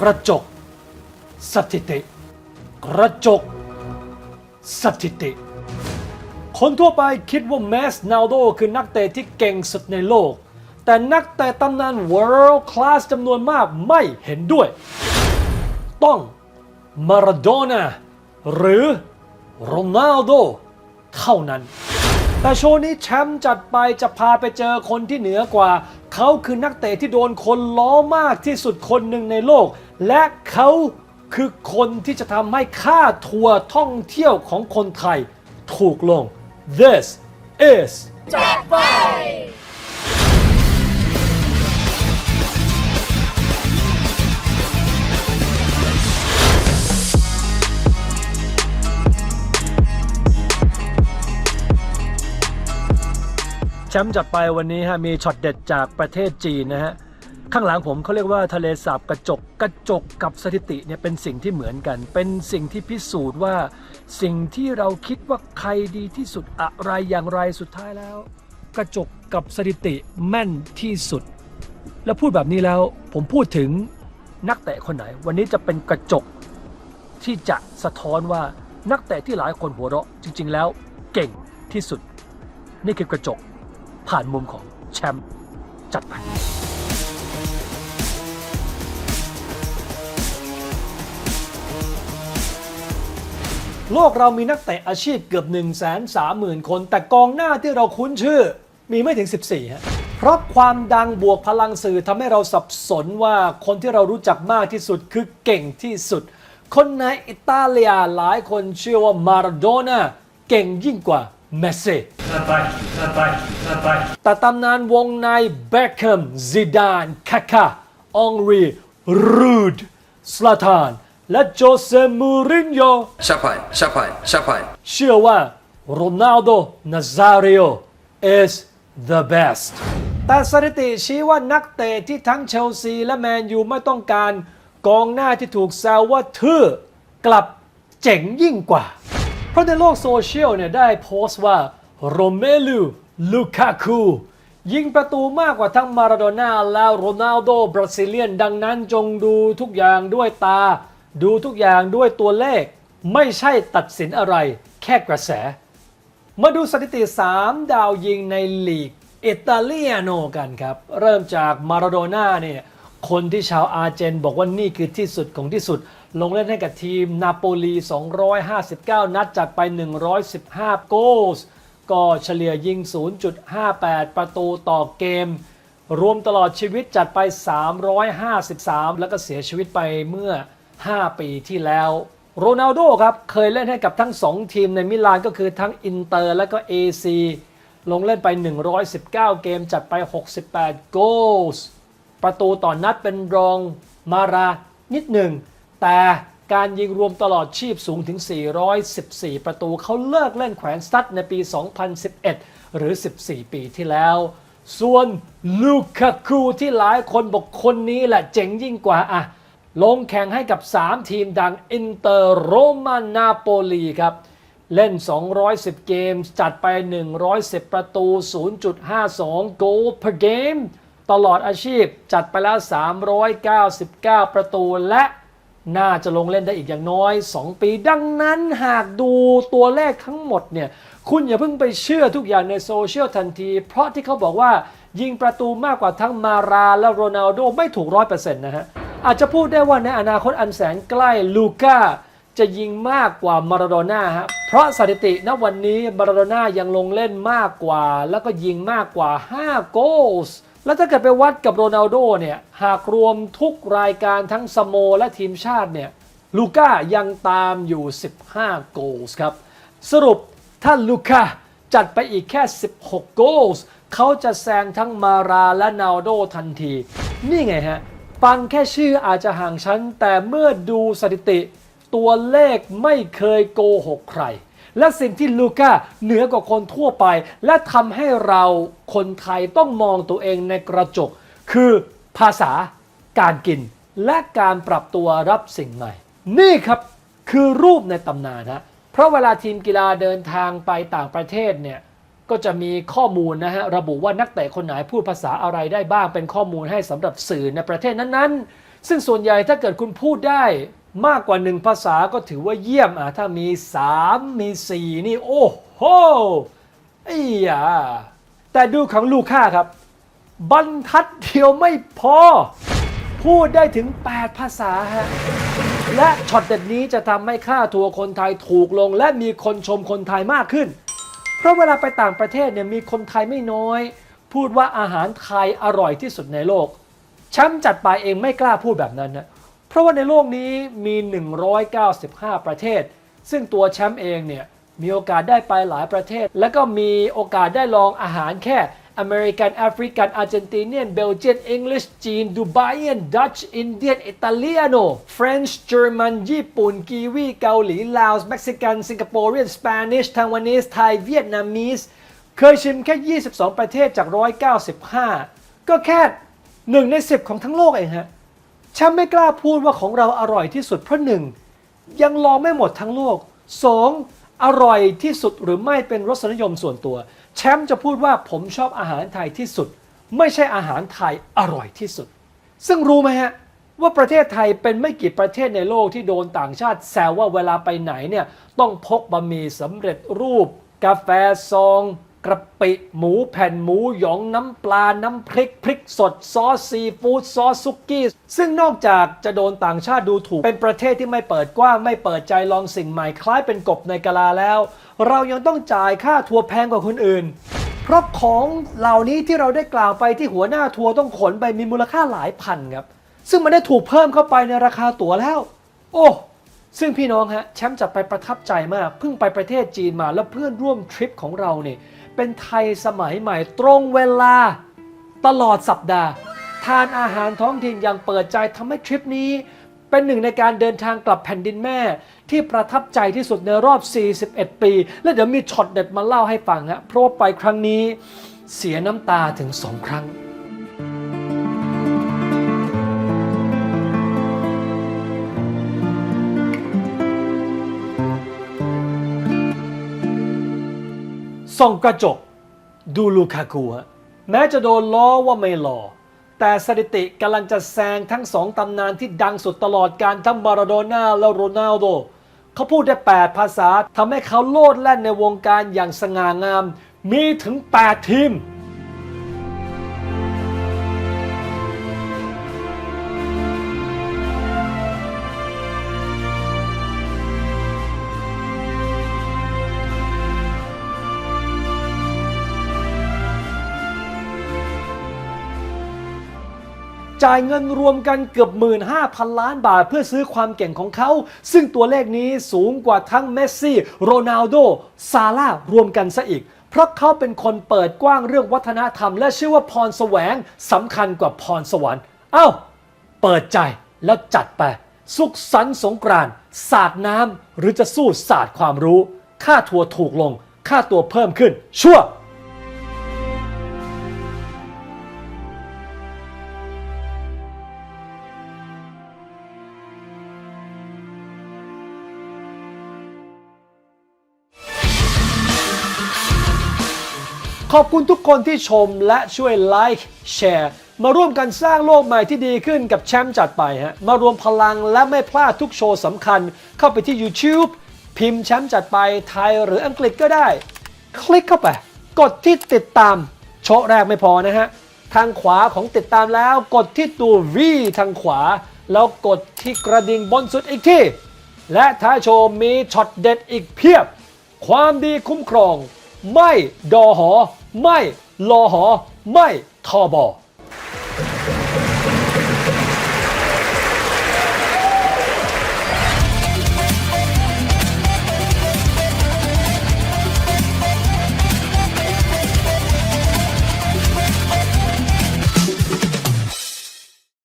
กระจก สถิติ กระจก สถิติ คนทั่วไปคิดว่าแมสนาโดคือนักเตะที่เก่งสุดในโลก แต่นักเตะตำนาน world class จำนวนมากไม่เห็นด้วย ต้องมาราโดน่าหรือโรนัลโดเท่านั้น แต่โชว์นี้แชมป์จัดไปจะพาไปเจอคนที่เหนือกว่า เขาคือนักเตะที่โดนคนล้อมากที่สุดคนหนึ่งในโลก และเขาคือคนที่จะทำให้ค่าทัวร์ท่องเที่ยวของคนไทยถูกลง This is จับไป แชมป์จัดไปวันนี้ฮะมีช็อตเด็ดจากประเทศจีนนะฮะ ข้างหลังผมเขาเรียกว่าทะเลสาบกระจกกระจกกับสถิติเนี่ยเป็นสิ่งที่เหมือนกัน เป็นสิ่งที่พิสูจน์ว่า สิ่งที่เราคิดว่าใครดีที่สุดอะไรอย่างไรสุดท้ายแล้ว กระจกกับสถิติแม่นที่สุด แล้วพูดแบบนี้แล้วผมพูดถึงนักเตะคนไหน วันนี้จะเป็นกระจกที่จะสะท้อนว่านักเตะที่หลายคนหัวเราะจริง ๆ แล้วเก่งที่สุด นี่คือกระจกผ่านมุมของแชมป์จัดไป โลกเรามีนักเตะอาชีพเกือบ 1 3 0 0 0 0 คน แต่กองหน้าที่เราคุ้นชื่อ มีไม่ถึง 14ฮะเพราะความดังบวกพลังสื่อทำให้เราสับสนว่าคนที่เรารู้จักมากที่สุดคือเก่งที่สุด คนในอิตาเลียหลายคนเชื่อว่ามาราโดน่าเก่งยิ่งกว่าเมสซี่แต่ตำนานวงในเบคแฮมซิดานคาคาองรีรูดสลาทาน และโจเซมูรินโญ่ Chapai, chapai, chapai. เชื่อว่าโรนัลโดนาซาริโอ is the best แต่สถิติชี้ว่านักเตะที่ทั้งเชลซีและแมนยูไม่ต้องการ กองหน้าที่ถูกแซวว่าทื่อกลับเจ๋งยิ่งกว่า เพราะในโลกโซเชียลเนี่ยได้โพสต์ว่าโรเมลูลูคาคูยิงประตูมากกว่าทั้งมาราโดน่าและโรนัลโดบราซิเลียน ดังนั้นจงดูทุกอย่างด้วยตา ดูทุกอย่างด้วยตัวเลข ไม่ใช่ตัดสินอะไร แค่กระแส มาดูสถิติ 3 ดาวยิงในลีกอิตาเลียโนกันครับ เริ่มจากมาราโดน่าเนี่ยคนที่ชาวอาร์เจนบอกว่านี่คือที่สุดของที่สุด ลงเล่นให้กับทีมนาโปลี 259 นัดจัดไป 115 โกลส์ก็เฉลี่ยยิง 0.58 ประตูต่อเกม รวมตลอดชีวิตจัดไป 353 แล้วก็เสียชีวิตไปเมื่อ 5 ปีที่แล้วโรนัลโดครับเคยเล่นให้กับทั้ง 2 ทีมในมิลานก็คือทั้งอินเตอร์และก็ AC ลงเล่นไป 119 เกมจัดไป 68 โกลส์ประตูต่อนนัดเป็นรองมารานิดหนึ่ง แต่การยิงรวมตลอดชีพสูงถึง 414 ประตูเขาเลิกเล่นแขวนสตัดในปี 2011 หรือ 14 ปีที่แล้ว ส่วนลูคาคูที่หลายคนบอกคนนี้แหละเจ๋งยิ่งกว่าอะ ลงแข่งให้กับ 3 ทีมดังอินเตอร์โรมานาโปลีครับ เล่น 210 เกม จัดไป 110 ประตู 0.52 goal per game ตลอดอาชีพจัดไปแล้ว 399 ประตูและน่าจะลงเล่นได้อีกอย่างน้อย 2 ปี ดังนั้นหากดูตัวเลขทั้งหมดเนี่ยคุณอย่าเพิ่งไปเชื่อทุกอย่างในโซเชียลทันที เพราะที่เขาบอกว่ายิงประตูมากกว่าทั้งมาราและโรนัลโดไม่ถูกร้อยเปอร์เซ็นต์นะฮะ อาจจะพูดได้ว่าในอนาคตอันแสนใกล้ลูก้าจะยิงมากกว่ามาราโดน่าฮะ เพราะสถิติณวันนี้มาราโดน่ายังลงเล่นมากกว่า แล้วก็ยิงมากกว่า 5 โกลส์ แล้วถ้าเกิดไปวัดกับโรนัลโดเนี่ย หากรวมทุกรายการทั้งสโมและทีมชาติเนี่ย ลูก้ายังตามอยู่ 15 โกลส์ครับ สรุปถ้าลูก้าจัดไปอีกแค่ 16 โกลส์ เขาจะแซงทั้งมาราและนาโดทันที นี่ไงฮะ ฟังแค่ชื่ออาจจะห่างชั้น แต่เมื่อดูสถิติ ตัวเลขไม่เคยโกหกใคร และสิ่งที่ลูก้าเหนือกว่าคนทั่วไป และทำให้เราคนไทยต้องมองตัวเองในกระจก คือภาษาการกิน และการปรับตัวรับสิ่งใหม่ นี่ครับคือรูปในตำนานนะเพราะเวลาทีมกีฬาเดินทางไปต่างประเทศเนี่ย ก็จะมีข้อมูลนะฮะระบุว่านักเตะคนไหนพูดภาษาอะไรได้บ้างเป็นข้อมูลให้สำหรับสื่อในประเทศนั้นๆ ซึ่งส่วนใหญ่ถ้าเกิดคุณพูดได้มากกว่าหนึ่งภาษาก็ถือว่าเยี่ยมอะถ้ามี 3 มี 4 นี่โอ้โหไอ้ยาแต่ดูของลูค่าครับ บรรทัดเดียวไม่พอ พูดได้ถึง 8 ภาษาฮะและช็อตเด็ดนี้จะทำให้ค่าทัวร์คนไทยถูกลง และมีคนชมคนไทยมากขึ้น เพราะเวลาไปต่างประเทศเนี่ยมีคนไทยไม่น้อย พูดว่าอาหารไทยอร่อยที่สุดในโลกแชมป์จัดไปเองไม่กล้าพูดแบบนั้นนะเพราะว่าในโลกนี้มี 195 ประเทศ ซึ่งตัวแชมป์เองเนี่ยมีโอกาสได้ไปหลายประเทศ แล้วก็มีโอกาสได้ลองอาหารแค่ อเมริกันแอฟริกันอาร์เจนตินียนเบลเจียนอังกฤษจีนดูไบเอนดัตช์อินเดียนอิตาเลียโนฟรนช์เยอรมันญี่ปุ่นกีวีเกาหลีลาวส์เม็กซิกันสิงคโปร์เรียนสเปนิชไต้หวันนีสไทยเวียดนามีสเคยชิมแค่ 22 ประเทศจาก 195 ก็แค่หนึ่งใน 10 ของทั้งโลกเองฮะแชมป์ไม่กล้าพูดว่าของเราอร่อยที่สุดเพราะหนึ่งยังลองไม่หมดทั้งโลก 2. อร่อยที่สุดหรือไม่เป็นรสนิยมส่วนตัว แชมป์จะพูดว่าผมชอบอาหารไทยที่สุด ไม่ใช่อาหารไทยอร่อยที่สุด ซึ่งรู้ไหมฮะว่าประเทศไทยเป็นไม่กี่ประเทศในโลกที่โดนต่างชาติแซวว่าเวลาไปไหนเนี่ยต้องพกบะหมี่สำเร็จรูป กาแฟซอง กระปิ หมูแผ่นหมูหยองน้ำปลา น้ำพริก พริกสด ซอสซีฟู้ดซอสซุกี้ ซึ่งนอกจากจะโดนต่างชาติดูถูก เป็นประเทศที่ไม่เปิดกว้าง ไม่เปิดใจลองสิ่งใหม่คล้ายเป็นกบในกะลาแล้ว เรายังต้องจ่ายค่าทัวร์แพงกว่าคนอื่น เพราะของเหล่านี้ที่เราได้กล่าวไปที่หัวหน้าทัวร์ต้องขนไปมีมูลค่าหลายพันครับ ซึ่งมันได้ถูกเพิ่มเข้าไปในราคาตั๋วแล้ว โอ้ซึ่งพี่น้องฮะแชมป์จะไปประทับใจมากเพิ่งไปประเทศจีนมาแล้วเพื่อนร่วมทริปของเราเนี่ย เป็นไทยสมัยใหม่ ตรงเวลาตลอดสัปดาห์ ทานอาหารท้องถิ่นอย่างเปิดใจทำให้ทริปนี้ เป็นหนึ่งในการเดินทางกลับแผ่นดินแม่ ที่ประทับใจที่สุดในรอบ 41 ปี และเดี๋ยวมีช็อตเด็ดมาเล่าให้ฟังฮะเพราะว่าไปครั้งนี้เสียน้ำตาถึงสองครั้ง ส่องกระจก ดูลูคากูฮะแม้จะโดนล้อว่าไม่หล่อ แต่สถิติกำลังจะแซงทั้งสองตำนานที่ดังสุดตลอดการทั้งมาราโดน่าและโรนัลโดเขาพูดได้ 8 ภาษาทำให้เขาโลดแล่นในวงการอย่างสง่างาม มีถึง 8 ทีม จ่ายเงินรวมกันเกือบ 15,000 ล้านบาท เพื่อซื้อความเก่งของเขา ซึ่งตัวเลขนี้สูงกว่าทั้งเมสซี่ โรนัลโด ซาร่ารวมกันซะอีก เพราะเขาเป็นคนเปิดกว้างเรื่องวัฒนธรรม และเชื่อว่าพรแสวงสำคัญกว่าพรสวรรค์ เอ้า เปิดใจแล้วจัดไป สุขสันต์สงกรานต์สาดน้ำหรือจะสู้สาดความรู้ ค่าทัวร์ถูกลง ค่าตัวเพิ่มขึ้น ชั่ว อบคุณทุกคนที่ชมและช่วยไลค์แชร์มาร่วมกันสร้างโลกใหม่ที่ดีขึ้นกับแชมป์จัดไปฮะ มารวมพลังและไม่พลาดทุกโชว์สำคัญ เข้าไปที่ YouTube พิมพ์แชมป์จัดไปไทยหรืออังกฤษก็ได้ คลิกเข้าไป กดที่ติดตาม โชว์แรกไม่พอนะฮะ ทางขวาของติดตามแล้ว กดที่ตัว V ทางขวา แล้วกดที่กระดิ่งบนสุดอีกที่ และท้ายโชว์มีช็อตเด็ดอีกเพียบ ความดีคุ้มครอง ไม่ดอหอ ไม่ลอหอ ไม่ทอบอ